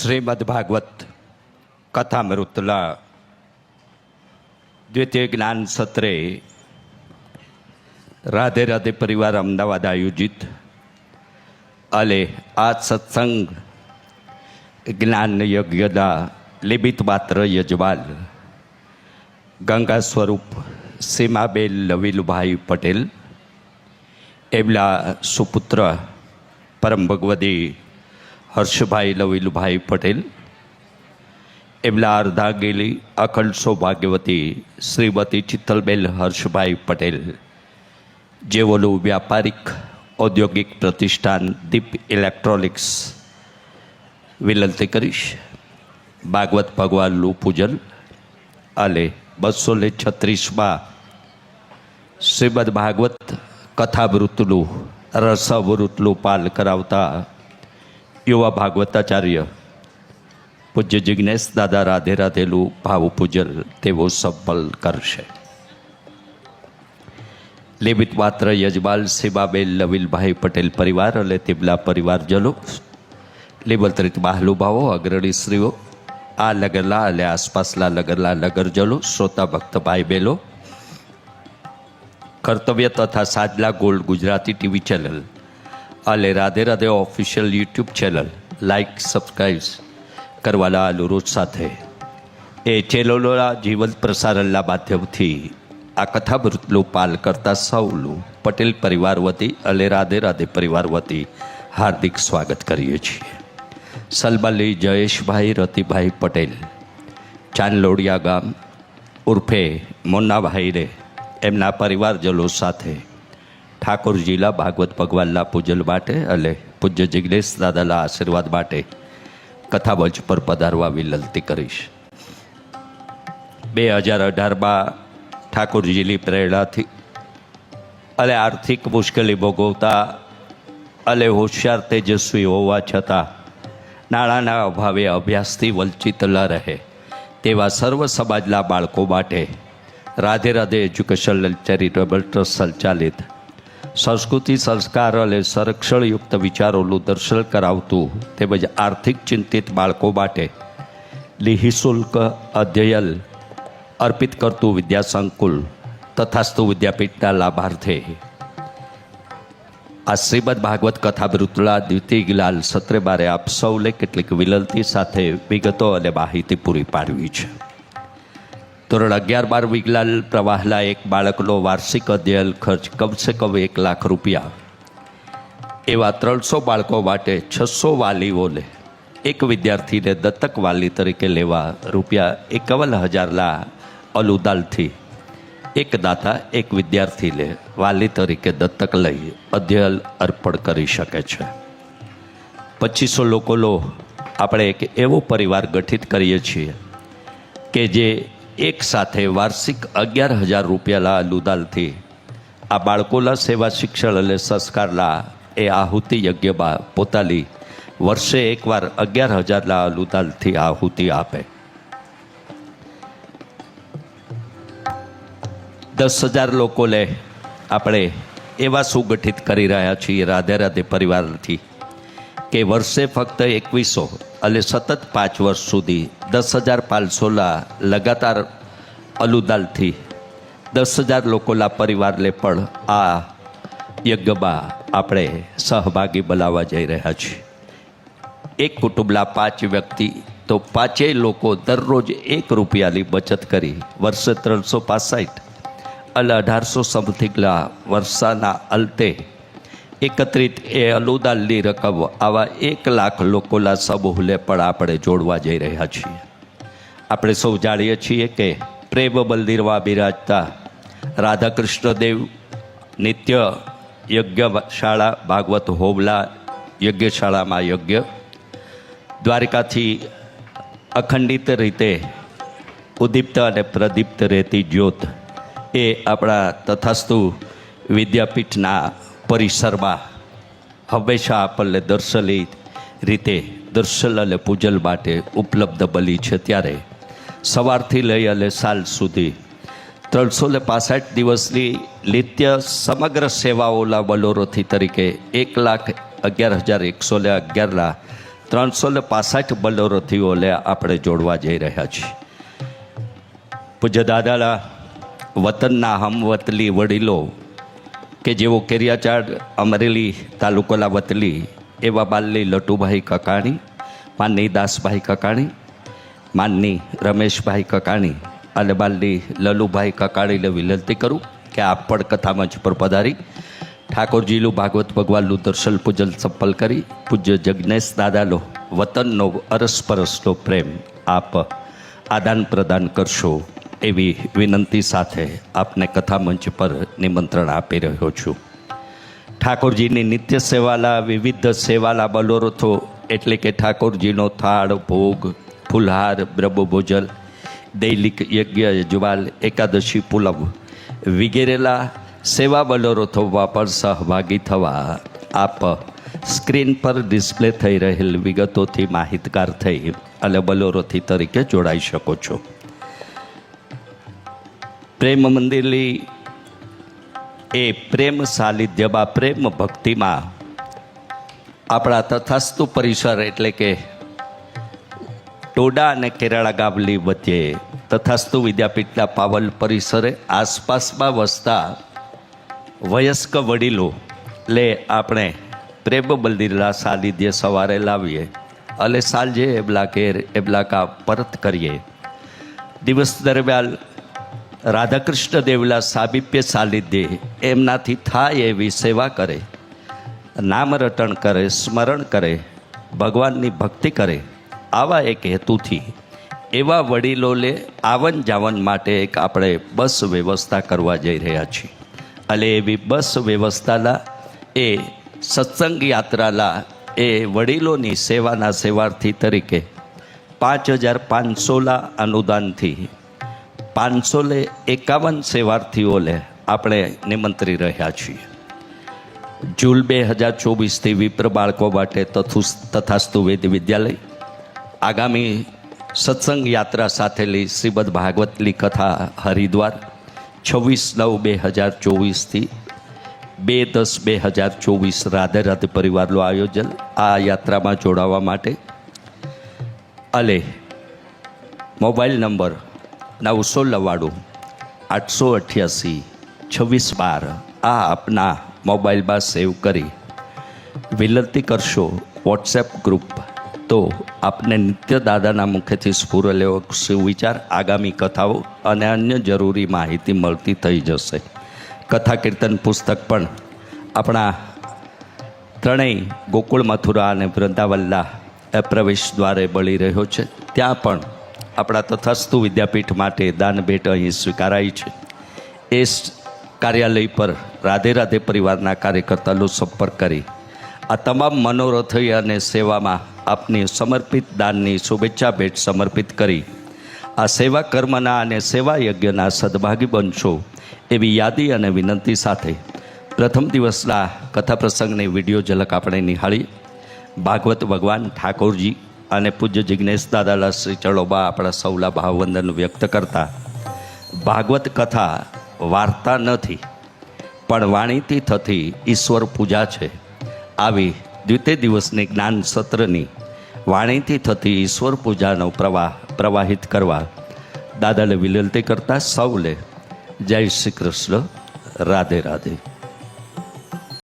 શ્રીમદ ભાગવત કથામૃતલા દ્વિતીય જ્ઞાન સત્રે રાધે રાધે પરિવાર અમદાવાદ આયોજિત. અલે આ સત્સંગ જ્ઞાન યજ્ઞના લિબિત માત્ર યજમાન ગંગા સ્વરૂપ સીમાબેન લવિલભાઈ પટેલ, એમના સુપુત્ર પરમ ભગવદી હર્ષભાઈ લવિલભાઈ પટેલ એમના અર્ધાંગીલી અખંડ સૌભાગ્યવતી શ્રીમતી ચિત્તલબેન હર્ષભાઈ પટેલ જેઓનું વ્યાપારિક ઔદ્યોગિક પ્રતિષ્ઠાન દીપ ઇલેક્ટ્રોનિક્સ વિનંતી કરીશ. ભાગવત ભગવાનનું પૂજન અને બસો ને છત્રીસમાં શ્રીમદ ભાગવત કથાવૃતનું રસવૃતનું પાલ કરાવતા યુવા ભાગવતાચાર્ય? પૂજ્ય જિજ્ઞેશ દાદા રાધે રાધેલું ભાવ પૂજન તેઓ સફળ કરશે. લેબિત માત્ર યજમાન સીમાબેન લવિલભાઈ પટેલ પરિવાર અને તેમના પરિવારજનો નિમંત્રિત મહાનુભાવો, અગ્રણી શ્રીઓ આ નગરના અને આસપાસના નગરના નગરજનો, શ્રોતા ભક્ત ભાઈ બહેનો, કર્તવ્ય તથા સાજલા ગોલ્ડ ગુજરાતી ટીવી ચેનલ અને Radhe Radhe official YouTube channel like subscribe કરવાના અનુરોધ સાથે. એ ચેનલોના જીવંત પ્રસારણના માધ્યમથી આ કથામૃતનું પાલ કરતા સૌનું પટેલ પરિવાર વતી અને રાધે રાધે પરિવાર વતી હાર્દિક સ્વાગત કરીએ છીએ. સલમાલી જયેશભાઈ, રતિભાઈ પટેલ, ચાંદલોડિયા ગામ ઉર્ફે મોન્નાભાઈને એમના પરિવારજનો સાથે ઠાકોરજીલા ભાગવત ભગવાનના પૂજન માટે અને પૂજ્ય જિજ્ઞેશ દાદાના આશીર્વાદ માટે કથામંચ પર પધારવા વિનંતી કરીશ. બે હજાર અઢારમાં ઠાકોરજીની પ્રેરણાથી અને આર્થિક મુશ્કેલી ભોગવતા અને હોશિયાર તેજસ્વી હોવા છતાં નાણાંના અભાવે અભ્યાસથી વંચિત ન રહે તેવા સર્વ સમાજના બાળકો માટે Radhe Radhe education charitable trust સંચાલિત સંસ્કૃતિ સંસ્કાર અને સંરક્ષણયુક્ત વિચારોનું દર્શન કરાવતું તેમજ આર્થિક ચિંતિત બાળકો માટે નિઃશુલ્ક અધ્યયન અર્પિત કરતું વિદ્યાસંકુલ તથાસ્તુ વિદ્યાપીઠના લાભાર્થે. આ શ્રીમદ ભાગવત કથામૃતના દ્વિતીય ગિલાલ સત્રે બારે આપ સૌને કેટલીક વિનંતી સાથે વિગતો અને માહિતી પૂરી પાડવી છે. ધોરણ અગિયાર બાર વિગલાલ પ્રવાહલા એક બાળકનો વાર્ષિક અધ્યયન ખર્ચ કમસે કમ એક લાખ રૂપિયા. એવા ત્રણસો બાળકો માટે છસો વાલીઓને એક વિદ્યાર્થીને દત્તક વાલી તરીકે લેવા રૂપિયા એકાવન હજારના અલુદાલથી એક દાતા એક વિદ્યાર્થીને વાલી તરીકે દત્તક લઈ અધ્યયન અર્પણ કરી શકે છે. પચીસો લોકોનો આપણે એક એવો પરિવાર ગઠિત કરીએ છીએ કે જે એક સાથે વાર્ષિક અગિયાર હજાર રૂપિયાલા અનુદાનથી આ બાળકોના સેવા શિક્ષણ અને સંસ્કારના એ આહુતિ યજ્ઞમાં પોતાની વર્ષે એકવાર અગિયાર હજારના અનુદાનથી આહુતિ આપે. દસ હજાર લોકોને આપણે એવા સુગઠિત કરી રહ્યા છીએ રાધે રાધે પરિવારથી કે વર્ષે ફક્ત એકવીસો અને સતત પાંચ વર્ષ સુધી દસ હજાર પાંચસોના લગાતાર અલુદાલથી દસ હજાર લોકોના પરિવારને પણ આ યજ્ઞમાં આપણે સહભાગી બનાવવા જઈ રહ્યા છીએ. એક કુટુંબના પાંચ વ્યક્તિ તો પાંચેય લોકો દરરોજ એક રૂપિયાની બચત કરી વર્ષે ત્રણસો પાસઠ અને અઢારસો સમથિંગના વર્ષાના અંતે એકત્રિત એ અલુદાલની રકમ આવા એક લાખ લોકોના સમૂહને પણ આપણે જોડવા જઈ રહ્યા છીએ. આપણે સૌ જાણીએ છીએ કે પ્રેમ મંદિરમાં બિરાજતા રાધાકૃષ્ણ દેવ નિત્ય યજ્ઞશાળા ભાગવત હોમલા, યજ્ઞશાળામાં યજ્ઞ. દ્વારિકાથી અખંડિત રીતે ઉદ્દીપ્ત અને પ્રદીપ્ત રહેતી જ્યોત એ આપણા તથાસ્તુ વિદ્યાપીઠના પરિસરમાં હંમેશા આપણને દર્શની રીતે દર્શન અને પૂજન માટે ઉપલબ્ધ બની છે ત્યારે સવારથી લઈ અને સાલ સુધી ત્રણસો ને પાસઠ દિવસની નિત્ય સમગ્ર સેવાઓના બલોરોથી તરીકે એક લાખ અગિયાર હજાર એકસો ને અગિયારના ત્રણસો ને પાસઠ બલોરોથીઓને આપણે જોડવા જઈ રહ્યા છીએ. પૂજ્ય દાદાના વતનના હમવતલી વડીલો કે જેઓ કેરિયાચાડ અમરેલી તાલુકોલા વતલી, એવા બાલની લટુભાઈ કકાણી, માનની દાસભાઈ કકાણી, માનની રમેશભાઈ કકાણી અને બાલની લલુભાઈ કકાણીને વિનંતી કરું કે આપ પણ કથા મંચ પર પધારી. ઠાકોરજીનું ભાગવત ભગવાનનું દર્શન પૂજન સફળ કરી. પૂજ્ય જગ્નેશ દાદાનો, વતનનો અરસપરસનો પ્રેમ આપ આદાન પ્રદાન કરશો. એવી વિનંતી સાથે આપને કથા મંચ પર નિમંત્રણ આપી રહ્યો છું. ઠાકોરજીની નિત્ય સેવાલા, વિવિધ સેવાલા બલોરથો એટલે કે ઠાકોરજીનો થાળ, ભોગ, ફુલહાર બ્રહ્મભોજન દૈલિક યજ્ઞ, જુવાલ, એકાદશી, પુલમ વિગેરેલા સેવા બલોરથો પર સહભાગી થવા આપ સ્ક્રીન પર ડિસ્પ્લે થઈ રહેલ વિગતોથી માહિતગાર થઈ અને બલોરથી તરીકે જોડાઈ શકો છો. પ્રેમ મંદિરની એ પ્રેમ સાનિધ્યમાં પ્રેમ ભક્તિમાં આપણા તથાસ્તુ પરિસર એટલે કે ટોડા અને કેરાળા ગામની વચ્ચે તથાસ્તુ વિદ્યાપીઠના પાવલ પરિસરે આસપાસમાં વસતા વયસ્ક વડીલો લે આપણે પ્રેમ મંદિરના સાનિધ્ય સવારે લાવીએ. અને સાંજે એમલા ઘેર એમલા કા પરત કરીએ. દિવસ દરમિયાન રાધાકૃષ્ણ દેવલા સાબિપ્ય સાલિધ્ય એમનાથી થાય એવી સેવા કરે, નામ કરે, સ્મરણ કરે, ભગવાનની ભક્તિ કરે, આવા એક હેતુથી એવા વડીલોને આવન જાવન માટે એક આપણે બસ વ્યવસ્થા કરવા જઈ રહ્યા છીએ. અને એવી બસ વ્યવસ્થાલા એ સત્સંગ યાત્રાલા એ વડીલોની સેવાના સેવાર્થી તરીકે પાંચ હજાર પાંચસોલા અનુદાનથી પાંચસો લે એકાવન સેવાર્થીઓને આપણે નિમંત્રી રહ્યા છીએ. જૂલ બે હજાર ચોવીસથી વિપ્ર બાળકો માટે તથુ તથાસ્તુ વેદ વિદ્યાલય. આગામી સત્સંગ યાત્રા સાથેલી શ્રીમદ ભાગવતની કથા હરિદ્વાર, છવ્વીસ નવ બે હજાર ચોવીસથી બે દસ બે હજાર ચોવીસ રાધે રાધે પરિવારનું આયોજન આ યાત્રામાં જોડાવા માટે. અલે, મોબાઈલ નંબર નવસો નવ્વાણું આઠસો અઠ્યાસી, છવ્વીસ બાર, આ આપના મોબાઈલમાં સેવ કરી વિનંતી કરશો વોટ્સએપ ગ્રુપ. તો આપને નિત્ય દાદાના મુખેથી સ્ફુરેલો સુવિચાર આગામી કથાઓ અને અન્ય જરૂરી માહિતી મળતી થઈ જશે. કથા કીર્તન પુસ્તક પણ આપણા ત્રણેય ગોકુળ મથુરા અને વૃંદાવલ્લા એ પ્રવેશ દ્વારે બળી રહ્યો છે. ત્યાં પણ આપણા તથાસ્તુ વિદ્યાપીઠ માટે દાન ભેટ અહીં સ્વીકારાઈ છે. એ કાર્યાલય પર રાધે રાધે પરિવારના કાર્યકર્તાનો સંપર્ક કરી આ તમામ મનોરથ અને સેવામાં આપની સમર્પિત દાનની શુભેચ્છા ભેટ સમર્પિત કરી. આ સેવા કર્મના અને સેવા યજ્ઞના સદભાગી બનશો એવી યાદી અને વિનંતી સાથે પ્રથમ દિવસના કથા પ્રસંગની વીડિયો ઝલક આપણે નિહાળી. ભાગવત ભગવાન ઠાકોરજી અને પૂજ્ય જિજ્ઞેશ દાદાલા શ્રી ચડોબા આપણા સૌલા ભાવવંદન વ્યક્ત કરતા, ભાગવત કથા વાર્તા નથી, પણ વાણીથી થતી ઈશ્વર પૂજા છે. આવી દ્વિતીય દિવસની જ્ઞાન સત્રની વાણીથી થતી ઈશ્વર પૂજાનો પ્રવાહ પ્રવાહિત કરવા દાદાને વિનંતી કરતા સૌલે, જય શ્રી કૃષ્ણ, રાધે રાધે.